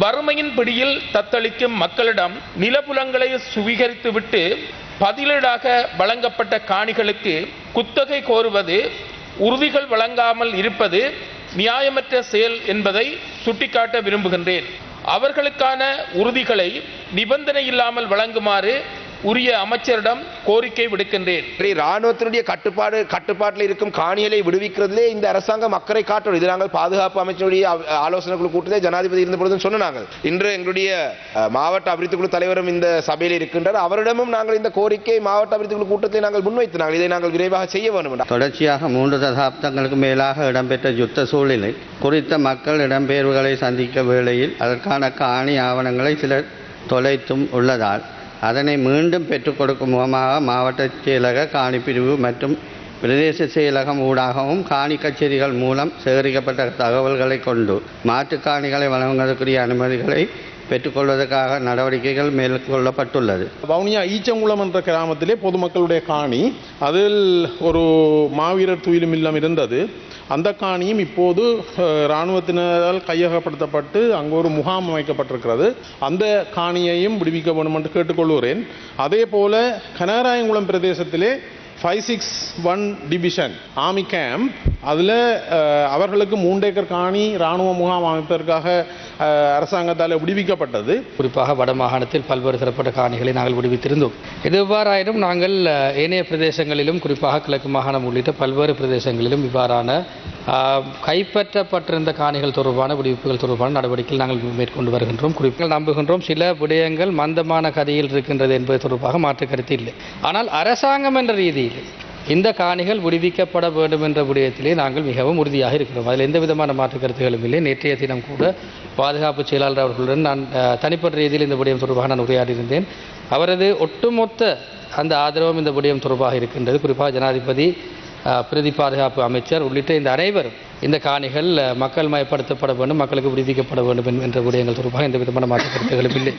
வறுமையின் பிடியில் தத்தளிக்கும் மக்களிடம் நிலபுலங்களை சுவீகரித்துவிட்டு பதிலீடாக வழங்கப்பட்ட காணிகளுக்கு குத்தகை கோருவது உறுதிகள் வழங்காமல் இருப்பது நியாயமற்ற செயல் என்பதை சுட்டிக்காட்ட விரும்புகின்றேன். அவர்களுக்கான உறுதிகளை நிபந்தனை இல்லாமல் வழங்குமாறு உரிய அமைச்சரிடம் கோரிக்கை விடுக்கின்றேன். ராணுவத்தினுடைய கட்டுப்பாடு கட்டுப்பாட்டில் இருக்கும் காணிகளை விடுவிக்கிறதுலே இந்த அரசாங்கம் அக்கறை காட்டணும். இது நாங்கள் பாதுகாப்பு அமைச்சருடைய ஆலோசனை குழு கூட்டத்தை ஜனாதிபதி இருந்த பொழுதும் சொன்னாங்க இன்று எங்களுடைய மாவட்ட அபிவிருத்தி குழு தலைவரும் இந்த சபையில் இருக்கின்றார். அவரிடமும் நாங்கள் இந்த கோரிக்கை மாவட்ட அபிவிருத்தி குழு கூட்டத்தை நாங்கள் முன்வைத்தினாங்க இதை நாங்கள் விரைவாக செய்ய வேண்டும். தொடர்ச்சியாக மூன்று தசாப்தங்களுக்கு மேலாக இடம்பெற்ற யுத்த சூழ்நிலை குறித்த மக்கள் இடம்பெயர்வுகளை சந்திக்க வேளையில் அதற்கான காணி ஆவணங்களை சிலர் தொலைத்தும் உள்ளதால் அதனை மீண்டும் பெற்றுக் கொடுக்கும் முகமாக மாவட்ட செயலக காணிப்பிரிவு மற்றும் பிரதேச செயலகம் ஊடாகவும் காணி கச்சேரிகள் மூலம் சேகரிக்கப்பட்ட தகவல்களை கொண்டு மாற்றுக் காணிகளை வழங்குவதற்குரிய அனுமதிகளை பெற்றுக்கொள்வதற்காக நடவடிக்கைகள் மேற்கொள்ளப்பட்டுள்ளது. வவுனியா ஈச்சங்குளம் என்ற கிராமத்திலே பொதுமக்களுடைய காணி அதில் ஒரு மாவீரர் துயிலும் இல்லம் இருந்தது. அந்த காணியும் இப்போது இராணுவத்தினரால் கையகப்படுத்தப்பட்டு அங்கு ஒரு முகாம் அமைக்கப்பட்டிருக்கிறது. அந்த காணியையும் விடுவிக்க வேண்டும் என்று கேட்டுக்கொள்கிறேன். அதே போல கனகராயங்குளம் பிரதேசத்திலே five six one division army camp அதில் அவர்களுக்கு மூன்று ஏக்கர் காணி இராணுவ முகாம் அமைப்பதற்காக அரசாங்கத்தால் விடுவிக்கப்பட்டது. குறிப்பாக வட மாகாணத்தில் பல்வேறு சிறப்பட்ட காணிகளை நாங்கள் விடுவித்திருந்தோம். இது எவ்வாறாயினும் நாங்கள் ஏனைய பிரதேசங்களிலும் குறிப்பாக கிழக்கு மாகாணம் உள்ளிட்ட பல்வேறு பிரதேசங்களிலும் இவ்வாறான கைப்பற்றப்பட்டிருந்த காணிகள் தொடர்பான விடுவிப்புகள் தொடர்பான நடவடிக்கைகள் நாங்கள் மேற்கொண்டு வருகின்றோம். குறிப்பாக நம்புகின்றோம் சில விடயங்கள் மந்தமான கதையில் இருக்கின்றது என்பது தொடர்பாக மாற்று கருத்து இல்லை. ஆனால் அரசாங்கம் என்ற ரீதியில் இந்த காணிகள் விடுவிக்கப்பட வேண்டும் என்ற விடயத்திலே நாங்கள் மிகவும் உறுதியாக இருக்கிறோம். அதில் எந்த விதமான மாற்று கருத்துகளும் இல்லை. நேற்றைய தினம் கூட பாதுகாப்பு செயலாளர் அவர்களுடன் நான் தனிப்பட்ட ரீதியில் இந்த விடயம் தொடர்பாக நான் உரையாடியிருந்தேன். அவரது ஒட்டுமொத்த அந்த ஆதரவும் இந்த விடயம் தொடர்பாக இருக்கின்றது. குறிப்பாக ஜனாதிபதி பிரதி பாதுகாப்பு அமைச்சர் உள்ளிட்ட இந்த அனைவரும் இந்த காணிகள் மக்கள் மயப்படுத்தப்பட வேண்டும் மக்களுக்கு விடுவிக்கப்பட வேண்டும் என்ற விடயங்கள் தொடர்பாக எந்த விதமான மாற்று கருத்துகளும் இல்லை.